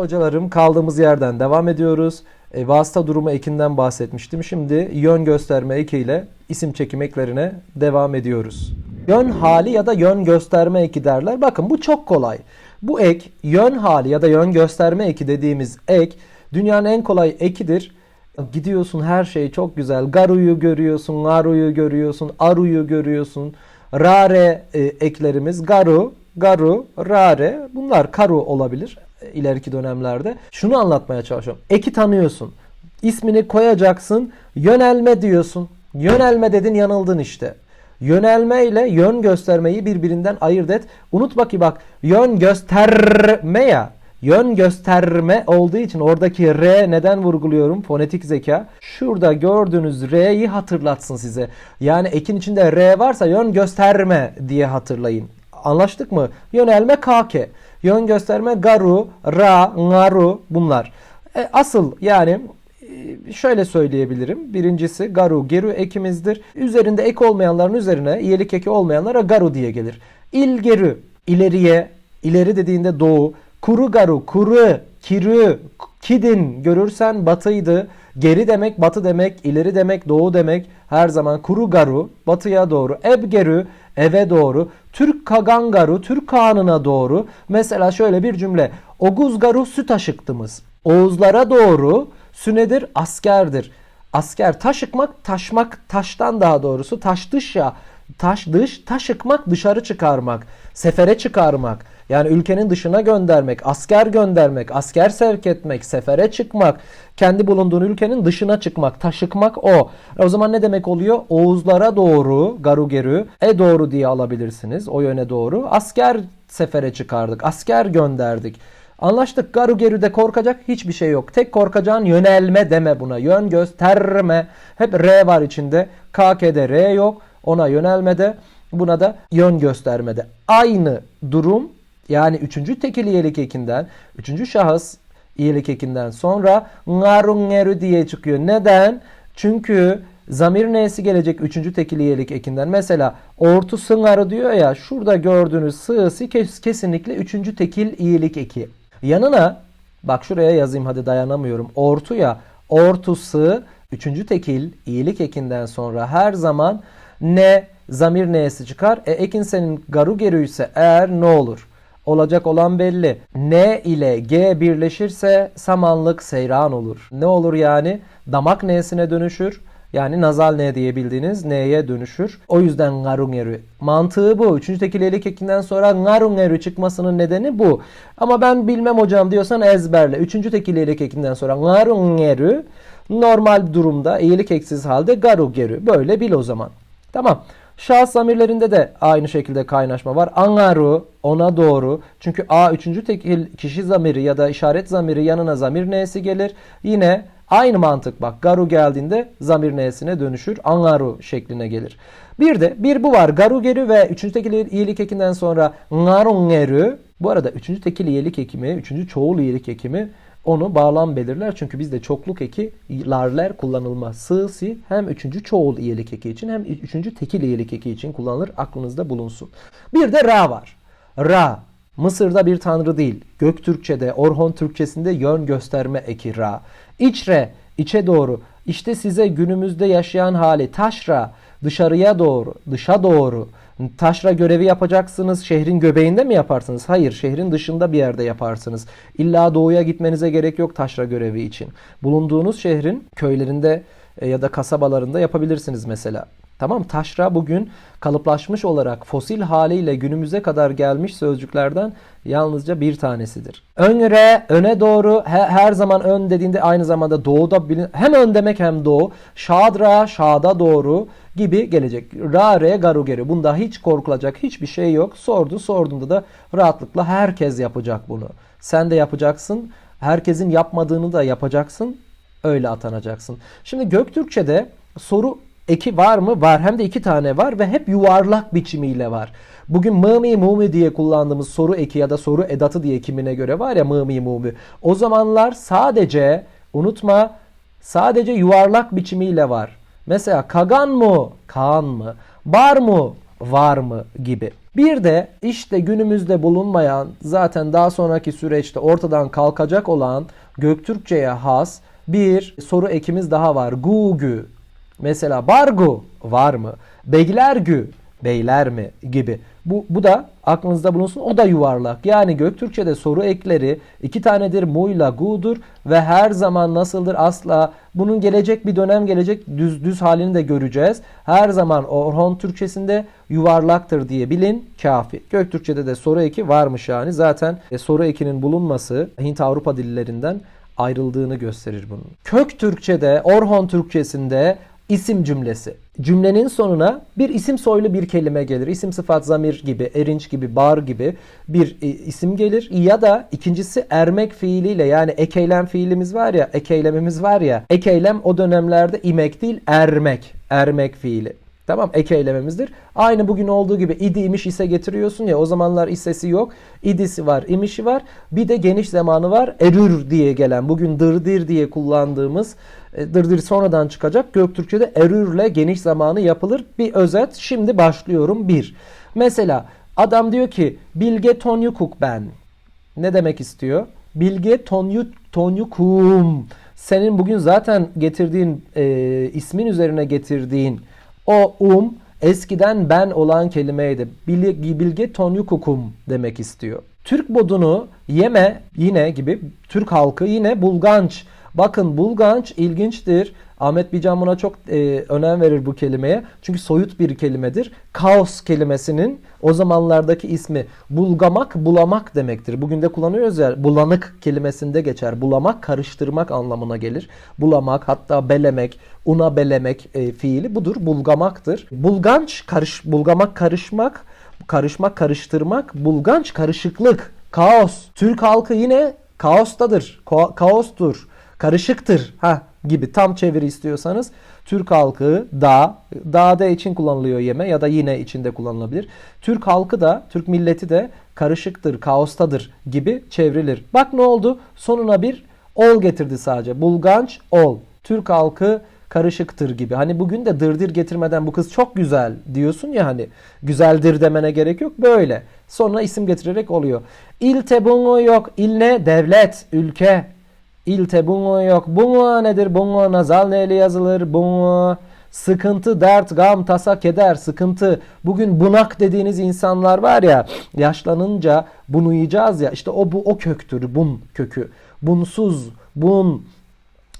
hocalarım kaldığımız yerden devam ediyoruz. E, vasıta durumu ekinden bahsetmiştim. Şimdi yön gösterme ekiyle isim çekim eklerine devam ediyoruz. Yön hali ya da yön gösterme eki derler. Bakın bu çok kolay. Bu ek yön hali ya da yön gösterme eki dediğimiz ek dünyanın en kolay ekidir. Gidiyorsun her şey çok güzel. Garu'yu görüyorsun, Naru'yu görüyorsun, Aru'yu görüyorsun. Rare e, eklerimiz Garu, Garu, Rare bunlar Karu olabilir ileriki dönemlerde. Şunu anlatmaya çalışıyorum. Eki tanıyorsun. İsmini koyacaksın. Yönelme diyorsun. Yönelme dedin yanıldın işte. Yönelme ile yön göstermeyi birbirinden ayırt et. Unutma ki bak yön gösterme ya. Yön gösterme olduğu için oradaki R neden vurguluyorum? Fonetik zeka. Şurada gördüğünüz R'yi hatırlatsın size. Yani ekin içinde R varsa yön gösterme diye hatırlayın. Anlaştık mı? Yönelme kake. Yön gösterme garu, ra, ngaru bunlar. E, asıl yani e, şöyle söyleyebilirim. Birincisi garu, geru ekimizdir. Üzerinde ek olmayanların üzerine iyelik eki olmayanlara garu diye gelir. İl geru, ileriye, ileri dediğinde doğu. Kuru garu, kuru, kirü, kidin görürsen batıydı. Geri demek batı demek, ileri demek doğu demek. Her zaman kuru garu batıya doğru. Ebgeru eve doğru. Türk kagangaru Türk kanına doğru. Mesela şöyle bir cümle. Oguz garu süt aşıktımız. Oğuzlara doğru sünedir askerdir. Asker taşıkmak taşmak taştan daha doğrusu taş dış ya taş dış taşıkmak dışarı çıkarmak sefere çıkarmak yani ülkenin dışına göndermek asker göndermek asker sevk etmek sefere çıkmak kendi bulunduğun ülkenin dışına çıkmak taşıkmak o o zaman ne demek oluyor Oğuzlara doğru garugeru e doğru diye alabilirsiniz o yöne doğru asker sefere çıkardık asker gönderdik Anlaştık Garugeru'de korkacak hiçbir şey yok. Tek korkacağın yönelme deme buna. Yön gösterme. Hep R var içinde. KK'de R yok. Ona yönelmede. Buna da yön göstermede. Aynı durum yani üçüncü tekil iyelik ekinden, üçüncü şahıs iyelik ekinden sonra ngarungeru diye çıkıyor. Neden? Çünkü zamir nesi gelecek üçüncü tekil iyelik ekinden. Mesela ortu sıngarı diyor ya şurada gördüğünüz sığısı kes- kesinlikle üçüncü tekil iyelik eki. Yanına bak şuraya yazayım hadi dayanamıyorum. Ortu ya ortusu üçüncü tekil iyilik ekinden sonra her zaman ne zamir nesi çıkar. E ekin senin garu geru ise eğer ne olur? Olacak olan belli. N ile G birleşirse samanlık seyran olur. Ne olur yani? Damak N'sine dönüşür. Yani nazal ne diye bildiğiniz N'ye dönüşür. O yüzden ngarungeru. Mantığı bu. Üçüncü tekiliyelik ekinden sonra ngarungeru çıkmasının nedeni bu. Ama ben bilmem hocam diyorsan ezberle. Üçüncü tekiliyelik ekinden sonra ngarungeru normal durumda iyilik eksiz halde garugeru. Böyle bil o zaman. Tamam. Şahıs zamirlerinde de aynı şekilde kaynaşma var. Angaru ona doğru. Çünkü A üçüncü tekil kişi zamiri ya da işaret zamiri yanına zamir nesi gelir. Yine aynı mantık bak. Garu geldiğinde zamir nesine dönüşür. Angaru şekline gelir. Bir de bir bu var. Garu geri ve üçüncü tekil iyilik ekinden sonra ngarungeru. Bu arada üçüncü tekil iyilik ekimi, üçüncü çoğul iyilik ekimi onu bağlam belirler. Çünkü bizde çokluk eki larler kullanılmaz. Sığ, si hem üçüncü çoğul iyilik eki için hem üçüncü tekil iyilik eki için kullanılır. Aklınızda bulunsun. Bir de ra var. Ra. Mısır'da bir tanrı değil. Göktürkçe'de, Orhon Türkçesinde yön gösterme eki ra. İçre, içe doğru. İşte size günümüzde yaşayan hali taşra, dışarıya doğru, dışa doğru. Taşra görevi yapacaksınız. Şehrin göbeğinde mi yaparsınız? Hayır, şehrin dışında bir yerde yaparsınız. İlla doğuya gitmenize gerek yok taşra görevi için. Bulunduğunuz şehrin köylerinde e, ya da kasabalarında yapabilirsiniz mesela. Tamam taşra bugün kalıplaşmış olarak fosil haliyle günümüze kadar gelmiş sözcüklerden yalnızca bir tanesidir. Önre, öne doğru he- her zaman ön dediğinde aynı zamanda doğuda bilin hem ön demek hem doğu. Şadra, şada doğru gibi gelecek. Ra, garu, geri. Bunda hiç korkulacak hiçbir şey yok. Sordu, sorduğunda da rahatlıkla herkes yapacak bunu. Sen de yapacaksın. Herkesin yapmadığını da yapacaksın. Öyle atanacaksın. Şimdi Göktürkçe'de soru eki var mı? Var. Hem de iki tane var ve hep yuvarlak biçimiyle var. Bugün mımi mumi diye kullandığımız soru eki ya da soru edatı diye kimine göre var ya mımi mumi. O zamanlar sadece unutma sadece yuvarlak biçimiyle var. Mesela kagan mı? Kaan mı? Bar mı? Var mı? gibi. Bir de işte günümüzde bulunmayan zaten daha sonraki süreçte ortadan kalkacak olan Göktürkçe'ye has bir soru ekimiz daha var. Gugü. Mesela bargu var mı? Beglergü beyler mi gibi. Bu, bu da aklınızda bulunsun. O da yuvarlak. Yani Göktürkçe'de soru ekleri iki tanedir. Mu'yla gu'dur ve her zaman nasıldır asla. Bunun gelecek bir dönem gelecek düz düz halini de göreceğiz. Her zaman Orhon Türkçesinde yuvarlaktır diye bilin kafi. Göktürkçe'de de soru eki varmış yani. Zaten e, soru ekinin bulunması Hint Avrupa dillerinden ayrıldığını gösterir bunun. Kök Türkçe'de, Orhon Türkçesinde isim cümlesi. Cümlenin sonuna bir isim soylu bir kelime gelir. İsim sıfat zamir gibi, erinç gibi, bar gibi bir e, isim gelir. Ya da ikincisi ermek fiiliyle yani ekeylem fiilimiz var ya, ekeylemimiz var ya. Ekeylem o dönemlerde imek değil ermek. Ermek fiili. Tamam ek eylememizdir. Aynı bugün olduğu gibi idi imiş ise getiriyorsun ya o zamanlar isesi yok. İdisi var imişi var. Bir de geniş zamanı var. Erür diye gelen bugün dırdir diye kullandığımız e, dırdır sonradan çıkacak. Göktürkçe'de erürle geniş zamanı yapılır. Bir özet şimdi başlıyorum. Bir. Mesela adam diyor ki Bilge Tonyukuk ben. Ne demek istiyor? Bilge Tonyu, Tonyukum. Senin bugün zaten getirdiğin e, ismin üzerine getirdiğin o um eskiden ben olan kelimeydi. Bilge, tonyukukum demek istiyor. Türk bodunu yeme yine gibi Türk halkı yine bulganç. Bakın bulganç ilginçtir. Ahmet Bican buna çok e, önem verir bu kelimeye. Çünkü soyut bir kelimedir. Kaos kelimesinin o zamanlardaki ismi bulgamak, bulamak demektir. Bugün de kullanıyoruz ya bulanık kelimesinde geçer. Bulamak, karıştırmak anlamına gelir. Bulamak, hatta belemek, una belemek e, fiili budur. Bulgamaktır. Bulganç, karış, bulgamak, karışmak, karışmak, karıştırmak, bulganç, karışıklık, kaos. Türk halkı yine kaostadır, Ka- kaostur, karışıktır. Ha gibi tam çeviri istiyorsanız Türk halkı da dağda için kullanılıyor yeme ya da yine içinde kullanılabilir. Türk halkı da Türk milleti de karışıktır, kaostadır gibi çevrilir. Bak ne oldu? Sonuna bir ol getirdi sadece. Bulganç ol. Türk halkı karışıktır gibi. Hani bugün de dırdır getirmeden bu kız çok güzel diyorsun ya hani güzeldir demene gerek yok. Böyle. Sonra isim getirerek oluyor. İl tebungu yok. İl ne? Devlet, ülke. İlte bungo yok. Bungo nedir? Bungo nazal neyle yazılır? Bungo sıkıntı, dert, gam, tasa, keder, sıkıntı. Bugün bunak dediğiniz insanlar var ya yaşlanınca bunuyacağız ya işte o bu o köktür. Bun kökü. Bunsuz, bun,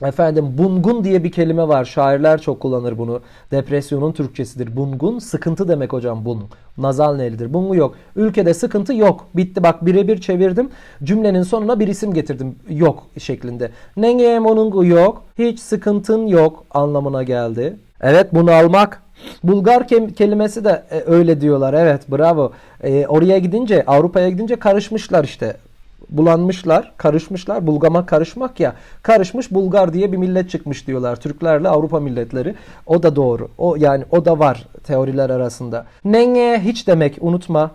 Efendim bungun diye bir kelime var. Şairler çok kullanır bunu. Depresyonun Türkçesidir. Bungun sıkıntı demek hocam bun. Nazal nelidir? Bungu yok. Ülkede sıkıntı yok. Bitti bak birebir çevirdim. Cümlenin sonuna bir isim getirdim. Yok şeklinde. Nenge monungu yok. Hiç sıkıntın yok anlamına geldi. Evet bunu almak. Bulgar kelimesi de e, öyle diyorlar. Evet bravo. E, oraya gidince Avrupa'ya gidince karışmışlar işte bulanmışlar, karışmışlar. Bulgama karışmak ya. Karışmış Bulgar diye bir millet çıkmış diyorlar. Türklerle Avrupa milletleri. O da doğru. O yani o da var teoriler arasında. Nenge hiç demek unutma.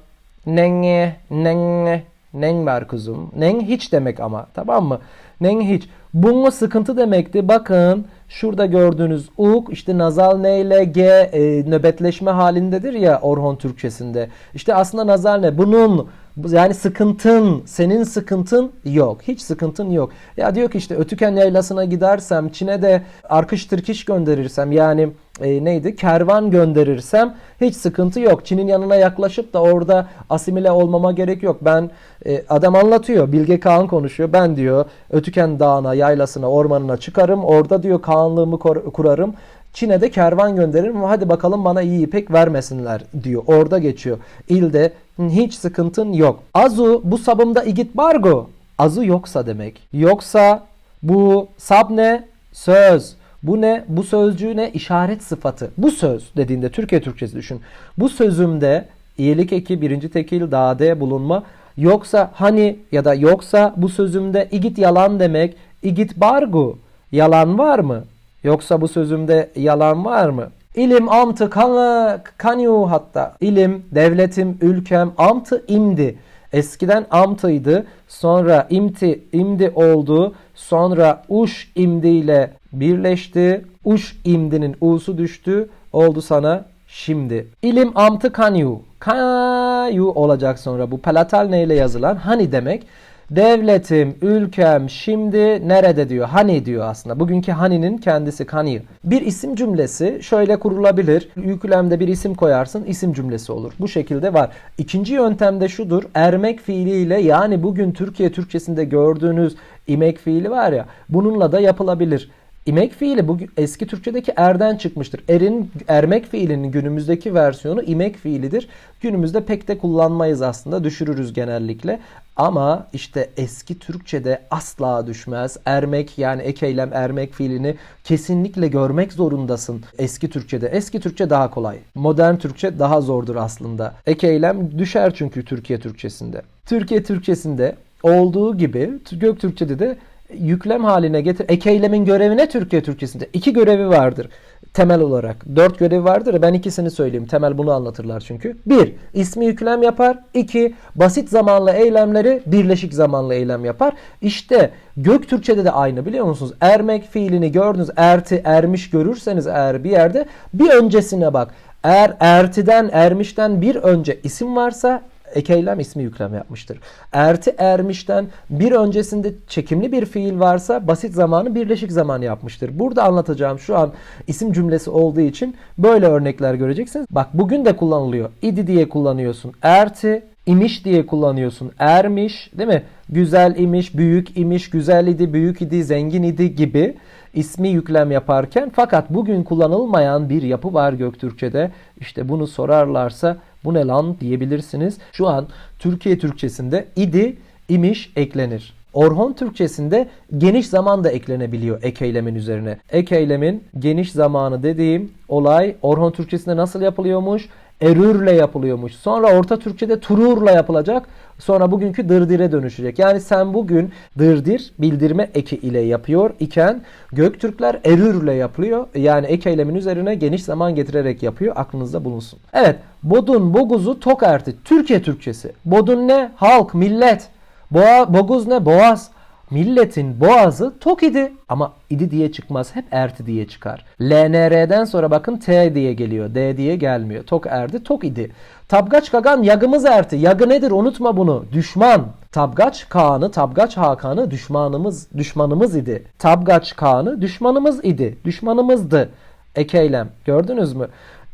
Nenge, nenge, neng var kuzum. Neng hiç demek ama tamam mı? Neng hiç. Bungo sıkıntı demekti. Bakın şurada gördüğünüz uk işte nazal ne ile g e, nöbetleşme halindedir ya Orhon Türkçesinde. İşte aslında nazal ne? Bunun yani sıkıntın, senin sıkıntın yok. Hiç sıkıntın yok. Ya diyor ki işte Ötüken yaylasına gidersem, Çin'e de arkış tırkiş gönderirsem yani e, neydi? Kervan gönderirsem hiç sıkıntı yok. Çin'in yanına yaklaşıp da orada asimile olmama gerek yok. Ben e, adam anlatıyor. Bilge Kağan konuşuyor. Ben diyor Ötüken Dağı'na, yaylasına, ormanına çıkarım. Orada diyor Kağanlığımı kurarım. Çin'e de kervan gönderirim hadi bakalım bana iyi ipek vermesinler diyor. Orada geçiyor. İlde hiç sıkıntın yok. Azu bu sabımda igit bargo. Azu yoksa demek. Yoksa bu sab ne? Söz. Bu ne? Bu sözcüğü ne? İşaret sıfatı. Bu söz dediğinde Türkiye Türkçesi düşün. Bu sözümde iyilik eki birinci tekil dade bulunma. Yoksa hani ya da yoksa bu sözümde igit yalan demek. İgit bargu. Yalan var mı? Yoksa bu sözümde yalan var mı? İlim amtı kanı kanyu hatta. İlim, devletim, ülkem amtı imdi. Eskiden amtıydı. Sonra imti imdi oldu. Sonra uş imdi ile birleşti. Uş imdinin u'su düştü. Oldu sana şimdi. İlim amtı kanyu. Kayu olacak sonra bu palatal neyle yazılan hani demek. Devletim, ülkem şimdi nerede diyor. Hani diyor aslında. Bugünkü hani'nin kendisi kani. Bir isim cümlesi şöyle kurulabilir. Yüklemde bir isim koyarsın isim cümlesi olur. Bu şekilde var. İkinci yöntemde şudur. Ermek fiiliyle yani bugün Türkiye Türkçesinde gördüğünüz imek fiili var ya bununla da yapılabilir. İmek fiili bu eski Türkçedeki erden çıkmıştır. Erin ermek fiilinin günümüzdeki versiyonu imek fiilidir. Günümüzde pek de kullanmayız aslında. Düşürürüz genellikle. Ama işte eski Türkçede asla düşmez. Ermek yani ek ermek fiilini kesinlikle görmek zorundasın eski Türkçede. Eski Türkçe daha kolay. Modern Türkçe daha zordur aslında. Ek düşer çünkü Türkiye Türkçesinde. Türkiye Türkçesinde olduğu gibi Göktürkçede de yüklem haline getir. Ek eylemin görevi ne Türkiye Türkçesinde? İki görevi vardır temel olarak. Dört görevi vardır. Ben ikisini söyleyeyim. Temel bunu anlatırlar çünkü. Bir, ismi yüklem yapar. İki, basit zamanlı eylemleri birleşik zamanlı eylem yapar. İşte Göktürkçe'de de aynı biliyor musunuz? Ermek fiilini gördünüz. Erti, ermiş görürseniz eğer bir yerde bir öncesine bak. Eğer ertiden, ermişten bir önce isim varsa ek ismi yüklem yapmıştır. Erti ermişten bir öncesinde çekimli bir fiil varsa basit zamanı birleşik zaman yapmıştır. Burada anlatacağım şu an isim cümlesi olduğu için böyle örnekler göreceksiniz. Bak bugün de kullanılıyor. İdi diye kullanıyorsun. Erti imiş diye kullanıyorsun. Ermiş değil mi? Güzel imiş, büyük imiş, güzel idi, büyük idi, zengin idi gibi ismi yüklem yaparken fakat bugün kullanılmayan bir yapı var Göktürkçe'de. İşte bunu sorarlarsa bu ne lan diyebilirsiniz. Şu an Türkiye Türkçesinde idi, imiş eklenir. Orhon Türkçesinde geniş zaman da eklenebiliyor ek eylemin üzerine. Ek eylemin geniş zamanı dediğim olay Orhon Türkçesinde nasıl yapılıyormuş? Erürle yapılıyormuş. Sonra Orta Türkçe'de tururla yapılacak. Sonra bugünkü dırdire dönüşecek. Yani sen bugün dırdir bildirme eki ile yapıyor iken Göktürkler erürle yapılıyor. Yani ek eylemin üzerine geniş zaman getirerek yapıyor. Aklınızda bulunsun. Evet. Bodun, boguzu, tok erti. Türkiye Türkçesi. Bodun ne? Halk, millet. Boğa, boguz ne? Boğaz. Milletin boğazı tok idi. Ama idi diye çıkmaz. Hep erti diye çıkar. LNR'den sonra bakın T diye geliyor. D diye gelmiyor. Tok erdi, tok idi. Tabgaç Kagan yagımız erti. Yagı nedir? Unutma bunu. Düşman. Tabgaç Kaan'ı, Tabgaç Hakan'ı düşmanımız düşmanımız idi. Tabgaç Kaan'ı düşmanımız idi. Düşmanımızdı. Ekeylem. Gördünüz mü?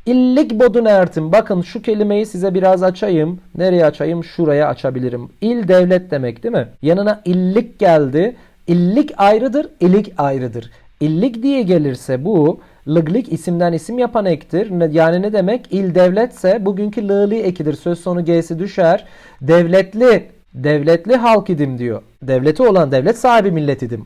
İllik bodun ertim. Bakın şu kelimeyi size biraz açayım. Nereye açayım? Şuraya açabilirim. İl devlet demek değil mi? Yanına illik geldi. İllik ayrıdır, ilik ayrıdır. İllik diye gelirse bu lıglik isimden isim yapan ektir. Yani ne demek? İl devletse bugünkü lığlı ekidir. Söz sonu g'si düşer. Devletli, devletli halk idim diyor. Devleti olan devlet sahibi millet idim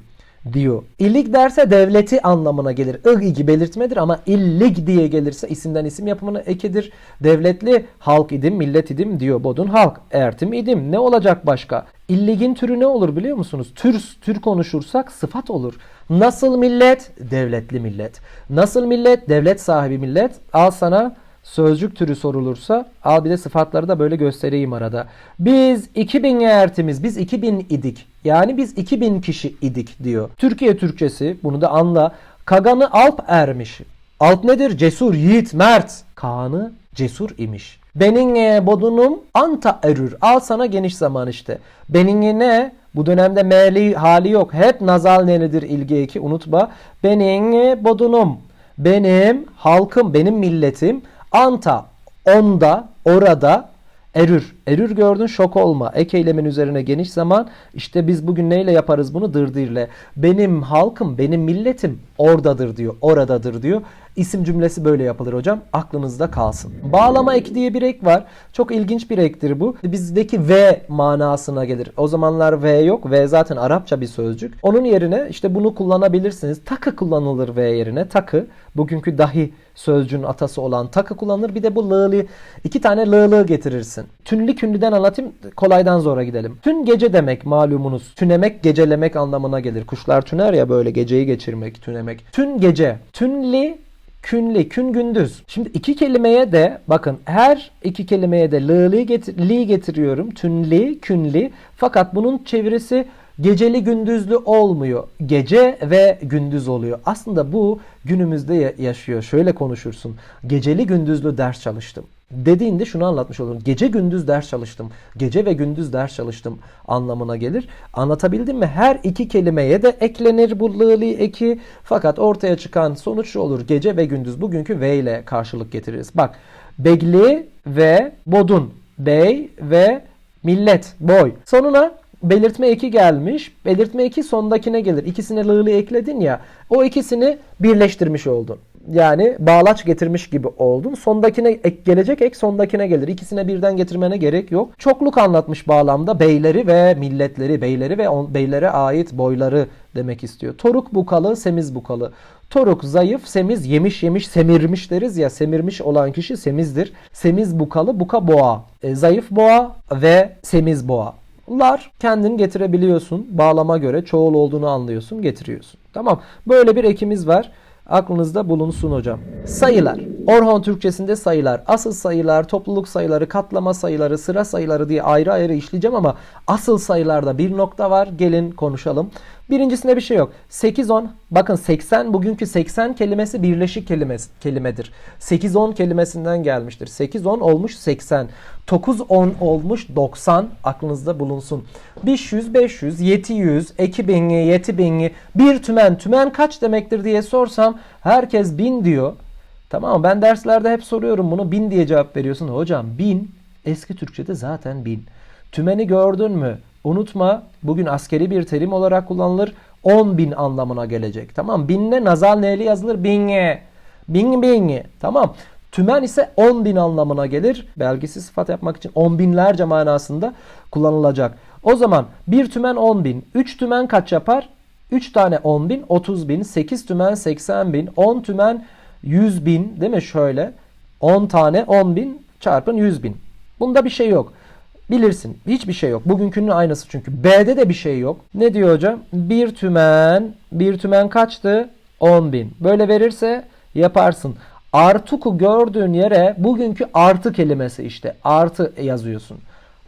diyor. İllik derse devleti anlamına gelir. İg belirtmedir ama illik diye gelirse isimden isim yapımına ekedir. Devletli halk idim, millet idim diyor. Bodun halk, ertim idim. Ne olacak başka? İlligin türü ne olur biliyor musunuz? Tür, tür konuşursak sıfat olur. Nasıl millet? Devletli millet. Nasıl millet? Devlet sahibi millet. Al sana sözcük türü sorulursa al bir de sıfatları da böyle göstereyim arada. Biz 2000 ertimiz, biz 2000 idik. Yani biz 2000 kişi idik diyor. Türkiye Türkçesi bunu da anla. Kagan'ı Alp ermiş. Alp nedir? Cesur, yiğit, mert. Kaan'ı cesur imiş. Benim e, bodunum anta erür. Al sana geniş zaman işte. Benim ne? Bu dönemde meli hali yok. Hep nazal nenedir ilgi eki unutma. Benim bodunum. Benim halkım, benim milletim. Anta onda, orada erür. Erür gördün şok olma. Ek eylemin üzerine geniş zaman. İşte biz bugün neyle yaparız bunu? Dırdirle. Benim halkım, benim milletim oradadır diyor. Oradadır diyor. İsim cümlesi böyle yapılır hocam. Aklınızda kalsın. Bağlama eki diye bir ek var. Çok ilginç bir ektir bu. Bizdeki V manasına gelir. O zamanlar V yok. V zaten Arapça bir sözcük. Onun yerine işte bunu kullanabilirsiniz. Takı kullanılır V yerine. Takı. Bugünkü dahi sözcüğün atası olan takı kullanılır. Bir de bu lığlı iki tane lığlığı getirirsin. Tünlü kündüden anlatayım kolaydan zora gidelim. Tün gece demek malumunuz. Tünemek gecelemek anlamına gelir. Kuşlar tüner ya böyle geceyi geçirmek, tünemek. Tün gece. Tünli künli, kün gündüz. Şimdi iki kelimeye de bakın her iki kelimeye de lığlı getir, li getiriyorum. Tünli, künli. Fakat bunun çevirisi Geceli gündüzlü olmuyor. Gece ve gündüz oluyor. Aslında bu günümüzde ya- yaşıyor. Şöyle konuşursun. Geceli gündüzlü ders çalıştım. Dediğinde şunu anlatmış olursun. Gece gündüz ders çalıştım. Gece ve gündüz ders çalıştım anlamına gelir. Anlatabildim mi? Her iki kelimeye de eklenir bu lığlı eki. Fakat ortaya çıkan sonuç şu olur. Gece ve gündüz bugünkü ve ile karşılık getiririz. Bak begli ve bodun. Bey ve millet, boy. Sonuna belirtme eki gelmiş. Belirtme eki sondakine gelir. İkisine lığlı ekledin ya. O ikisini birleştirmiş oldun. Yani bağlaç getirmiş gibi oldun. Sondakine ek gelecek ek sondakine gelir. İkisine birden getirmene gerek yok. Çokluk anlatmış bağlamda beyleri ve milletleri, beyleri ve on, beylere ait boyları demek istiyor. Toruk bukalı, semiz bukalı. Toruk zayıf, semiz yemiş yemiş semirmiş deriz ya. Semirmiş olan kişi semizdir. Semiz bukalı, buka boğa. E, zayıf boğa ve semiz boğa. Lar kendin getirebiliyorsun. Bağlama göre çoğul olduğunu anlıyorsun, getiriyorsun. Tamam. Böyle bir ekimiz var. Aklınızda bulunsun hocam. Sayılar. Orhon Türkçesinde sayılar. Asıl sayılar, topluluk sayıları, katlama sayıları, sıra sayıları diye ayrı ayrı işleyeceğim ama asıl sayılarda bir nokta var. Gelin konuşalım. Birincisinde bir şey yok. 8 10 bakın 80 bugünkü 80 kelimesi birleşik kelimesi, kelimedir. 8 10 kelimesinden gelmiştir. 8 10 olmuş 80. 9 10 olmuş 90 aklınızda bulunsun. 500 500 700 2000 7000 bir tümen tümen kaç demektir diye sorsam herkes 1000 diyor. Tamam? Ben derslerde hep soruyorum bunu. 1000 diye cevap veriyorsun. Hocam 1000 eski Türkçede zaten 1000. Tümeni gördün mü? Unutma bugün askeri bir terim olarak kullanılır. 10 bin anlamına gelecek. Tamam Binle nazal neyli yazılır? Binge. Bing bing. Tamam. Tümen ise 10 bin anlamına gelir. Belgisiz sıfat yapmak için 10 binlerce manasında kullanılacak. O zaman bir tümen 10 bin. 3 tümen kaç yapar? 3 tane 10 bin 30 bin. 8 tümen 80 bin. 10 tümen 100 bin değil mi şöyle? 10 tane 10 bin çarpın 100 bin. Bunda bir şey yok. Bilirsin. Hiçbir şey yok. Bugünkünün aynısı çünkü. B'de de bir şey yok. Ne diyor hocam? Bir tümen. Bir tümen kaçtı? 10 bin. Böyle verirse yaparsın. Artuku gördüğün yere bugünkü artı kelimesi işte. Artı yazıyorsun.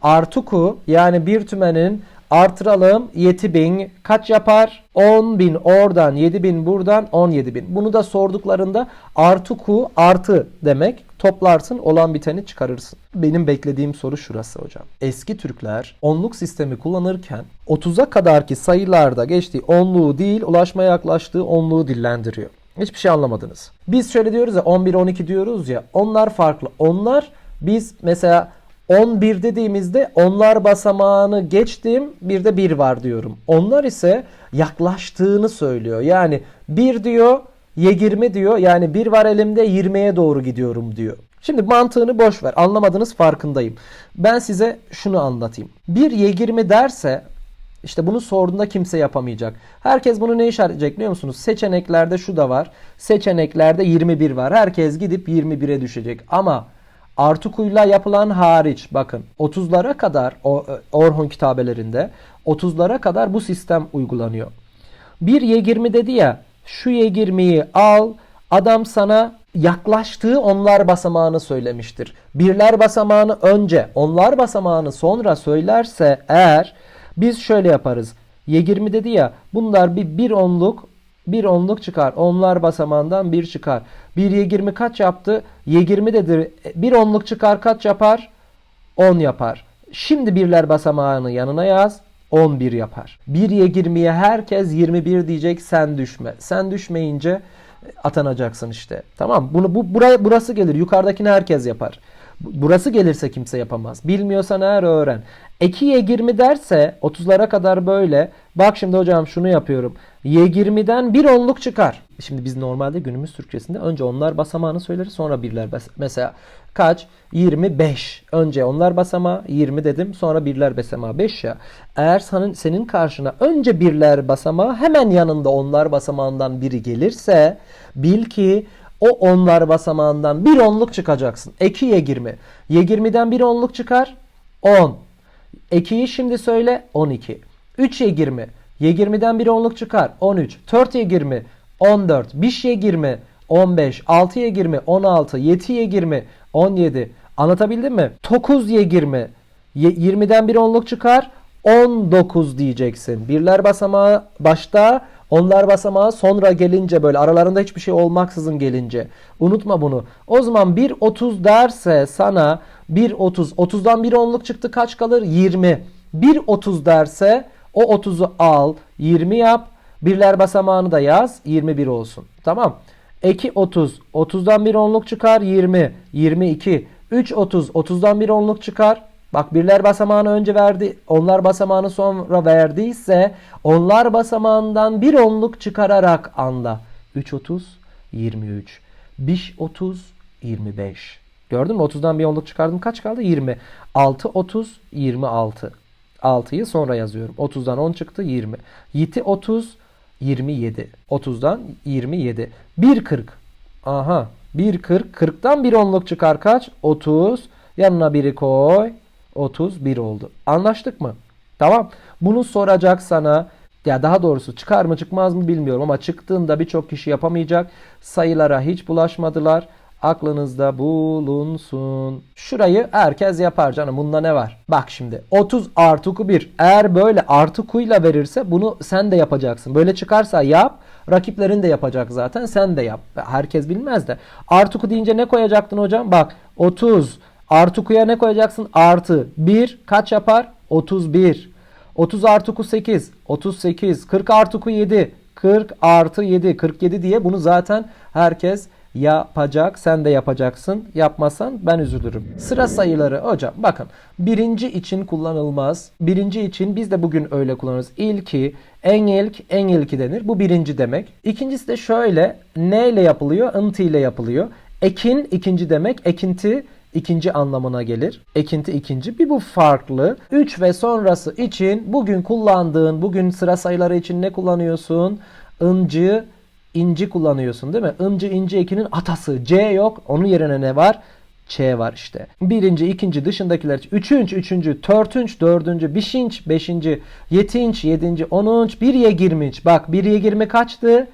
Artuku yani bir tümenin artıralım 7 bin kaç yapar? 10 bin oradan 7 bin buradan 17 bin. Bunu da sorduklarında artuku artı demek. Toplarsın olan biteni çıkarırsın. Benim beklediğim soru şurası hocam. Eski Türkler onluk sistemi kullanırken 30'a kadarki sayılarda geçtiği onluğu değil ulaşmaya yaklaştığı onluğu dillendiriyor. Hiçbir şey anlamadınız. Biz şöyle diyoruz ya 11 12 diyoruz ya onlar farklı. Onlar biz mesela 11 dediğimizde onlar basamağını geçtim bir de 1 var diyorum. Onlar ise yaklaştığını söylüyor. Yani 1 diyor Y20 diyor yani 1 var elimde 20'ye doğru gidiyorum diyor. Şimdi mantığını boş ver anlamadınız farkındayım. Ben size şunu anlatayım. Bir Y20 derse işte bunu sorduğunda kimse yapamayacak. Herkes bunu ne işaretleyecek biliyor musunuz? Seçeneklerde şu da var. Seçeneklerde 21 var. Herkes gidip 21'e düşecek. Ama Artukuyla yapılan hariç bakın 30'lara kadar e, Orhun kitabelerinde 30'lara kadar bu sistem uygulanıyor. Bir Y20 dedi ya şu Y20'yi al adam sana yaklaştığı onlar basamağını söylemiştir. Birler basamağını önce onlar basamağını sonra söylerse eğer biz şöyle yaparız. Y20 dedi ya bunlar bir bir onluk bir onluk çıkar. Onlar basamağından bir çıkar. Bir Y20 kaç yaptı? Y20 dedi. Bir onluk çıkar kaç yapar? 10 yapar. Şimdi birler basamağını yanına yaz. 11 yapar. Bir Y20'ye herkes 21 diyecek sen düşme. Sen düşmeyince atanacaksın işte. Tamam Bunu bu buraya burası gelir. Yukarıdakini herkes yapar. Burası gelirse kimse yapamaz. Bilmiyorsan eğer öğren. Eki Y20 derse 30'lara kadar böyle. Bak şimdi hocam şunu yapıyorum. Y20'den bir onluk çıkar. Şimdi biz normalde günümüz Türkçesinde önce onlar basamağını söyleriz sonra birler bas Mesela kaç? 25. Önce onlar basamağı 20 dedim sonra birler basamağı 5 ya. Eğer senin, senin karşına önce birler basamağı hemen yanında onlar basamağından biri gelirse bil ki o onlar basamağından bir onluk çıkacaksın. Eki Y20. Y20'den bir onluk çıkar 10. Ekiyi şimdi söyle 12. 3 Y20. Y20'den bir onluk çıkar 13. 4 Y20 14. 5 Y20 15. 6 Y20 16. 7 Y20 17. Anlatabildim mi? 9 Y20. 20'den bir onluk çıkar 19 diyeceksin. Birler basamağı başta, onlar basamağı sonra gelince böyle aralarında hiçbir şey olmaksızın gelince. Unutma bunu. O zaman 1.30 derse sana 1.30 30'dan 1 onluk çıktı kaç kalır? 20. 1.30 derse o 30'u al 20 yap. Birler basamağını da yaz 21 olsun. Tamam. Eki 30. 30'dan bir onluk çıkar 20. 22. 3 30. 30'dan bir onluk çıkar. Bak birler basamağını önce verdi. Onlar basamağını sonra verdiyse onlar basamağından bir onluk çıkararak anla. 3 30 23. 5 30 25. Gördün mü? 30'dan bir onluk çıkardım. Kaç kaldı? 20. 6 30 26. 6'yı sonra yazıyorum. 30'dan 10 çıktı 20. 7 30 27. 30'dan 27. 1.40. Aha. 1.40. 40'tan bir onluk çıkar kaç? 30. Yanına biri koy. 31 oldu. Anlaştık mı? Tamam. Bunu soracak sana. Ya daha doğrusu çıkar mı çıkmaz mı bilmiyorum ama çıktığında birçok kişi yapamayacak. Sayılara hiç bulaşmadılar. Aklınızda bulunsun. Şurayı herkes yapar canım. Bunda ne var? Bak şimdi 30 artı ku 1. Eğer böyle artı kuyla verirse bunu sen de yapacaksın. Böyle çıkarsa yap. Rakiplerin de yapacak zaten. Sen de yap. Herkes bilmez de. Artı ku deyince ne koyacaktın hocam? Bak 30 artı kuya ne koyacaksın? Artı 1 kaç yapar? 31. 30 artı ku 8. 38. 40 artı ku 7. 40 artı 7. 47 diye bunu zaten herkes yapacak. Sen de yapacaksın. Yapmasan ben üzülürüm. Sıra sayıları hocam bakın. Birinci için kullanılmaz. Birinci için biz de bugün öyle kullanırız. İlki, en ilk, en ilki denir. Bu birinci demek. İkincisi de şöyle. Ne ile yapılıyor? Int ile yapılıyor. Ekin ikinci demek. Ekinti ikinci anlamına gelir. Ekinti ikinci. Bir bu farklı. 3 ve sonrası için bugün kullandığın, bugün sıra sayıları için ne kullanıyorsun? Incı, inci kullanıyorsun değil mi? Incı, inci ekinin atası. C yok. Onun yerine ne var? Ç var işte. Birinci, ikinci dışındakiler için. Üçüncü, üçüncü, törtünç, dördüncü, beşinç, beşinci, yetinç, yedinci, onunç, bir yegirminç. Bak bir yegirmi kaçtı?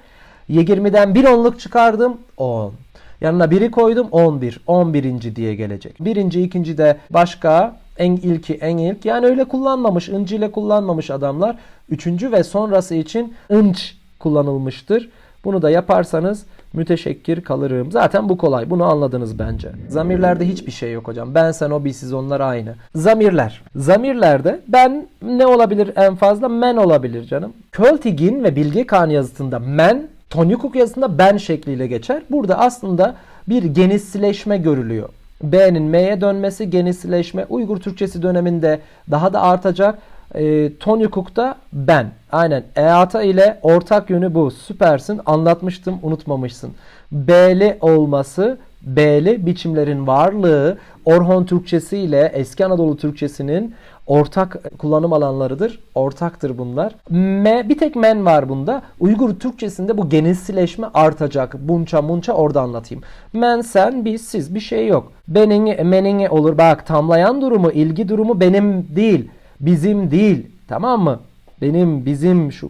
Yegirmiden bir onluk çıkardım. On. Yanına biri koydum 11. 11. diye gelecek. Birinci, ikinci de başka en ilki en ilk. Yani öyle kullanmamış. ıncı ile kullanmamış adamlar. Üçüncü ve sonrası için ınç kullanılmıştır. Bunu da yaparsanız müteşekkir kalırım. Zaten bu kolay. Bunu anladınız bence. Zamirlerde hiçbir şey yok hocam. Ben, sen, o, biz, siz, onlar aynı. Zamirler. Zamirlerde ben ne olabilir en fazla? Men olabilir canım. Költigin ve Bilge Kağan yazıtında men Tonyukuk yazısında ben şekliyle geçer. Burada aslında bir genişleşme görülüyor. B'nin M'ye dönmesi genişleşme Uygur Türkçesi döneminde daha da artacak. E, Tonyukuk'ta ben. Aynen. EATA ile ortak yönü bu. Süpersin. Anlatmıştım. Unutmamışsın. B'li olması B'li biçimlerin varlığı Orhon Türkçesi ile Eski Anadolu Türkçesinin ortak kullanım alanlarıdır. Ortaktır bunlar. M bir tek men var bunda. Uygur Türkçesinde bu genişleşme artacak. Bunça munça orada anlatayım. Men sen biz siz bir şey yok. Benin menin olur. Bak tamlayan durumu ilgi durumu benim değil. Bizim değil. Tamam mı? Benim bizim şu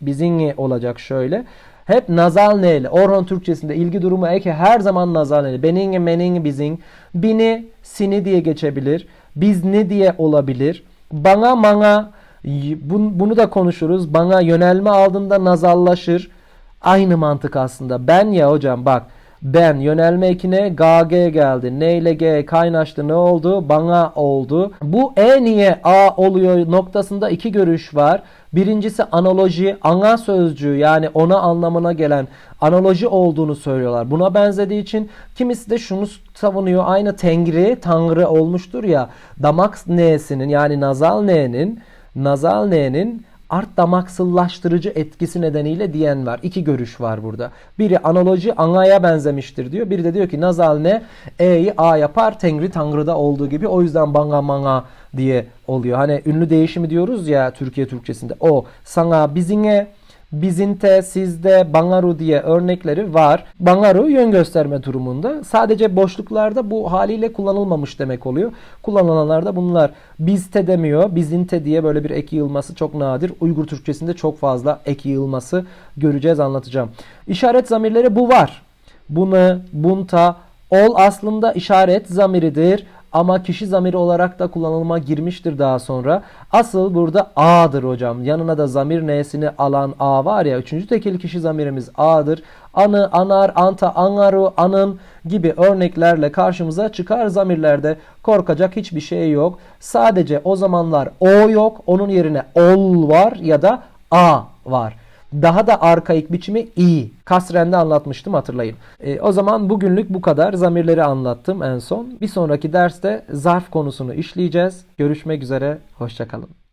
bizim olacak şöyle. Hep nazal neyle. Orhon Türkçesinde ilgi durumu eke her zaman nazal neyle. Benin, menin, bizim. Bini, sini diye geçebilir. Biz ne diye olabilir? Bana, mana. Bunu da konuşuruz. Bana yönelme aldığında nazallaşır. Aynı mantık aslında. Ben ya hocam bak. Ben yönelme ekine GG geldi. Ne ile G kaynaştı ne oldu? Bana oldu. Bu E niye A oluyor noktasında iki görüş var. Birincisi analoji, ana sözcüğü yani ona anlamına gelen analoji olduğunu söylüyorlar. Buna benzediği için kimisi de şunu savunuyor. Aynı tengri, tanrı olmuştur ya. Damak n'sinin yani nazal n'nin nazal n'nin art damaksıllaştırıcı etkisi nedeniyle diyen var. İki görüş var burada. Biri analoji anaya benzemiştir diyor. Biri de diyor ki nazal ne e'yi a yapar tengri tanrıda olduğu gibi. O yüzden banga manga diye oluyor. Hani ünlü değişimi diyoruz ya Türkiye Türkçesinde. O sana bizine bizinte, sizde, bangaru diye örnekleri var. Bangaru yön gösterme durumunda. Sadece boşluklarda bu haliyle kullanılmamış demek oluyor. Kullanılanlarda bunlar bizte demiyor. Bizinte diye böyle bir ek yığılması çok nadir. Uygur Türkçesinde çok fazla ek yığılması göreceğiz anlatacağım. İşaret zamirleri bu var. Bunu, bunta, ol aslında işaret zamiridir. Ama kişi zamiri olarak da kullanılma girmiştir daha sonra. Asıl burada a'dır hocam. Yanına da zamir n'sini alan a var ya. Üçüncü tekil kişi zamirimiz a'dır. Anı, anar, anta, angaru, anın gibi örneklerle karşımıza çıkar zamirlerde. Korkacak hiçbir şey yok. Sadece o zamanlar o yok. Onun yerine ol var ya da a var. Daha da arkaik biçimi i. Kasrende anlatmıştım hatırlayın. E, o zaman bugünlük bu kadar. Zamirleri anlattım en son. Bir sonraki derste zarf konusunu işleyeceğiz. Görüşmek üzere. Hoşçakalın.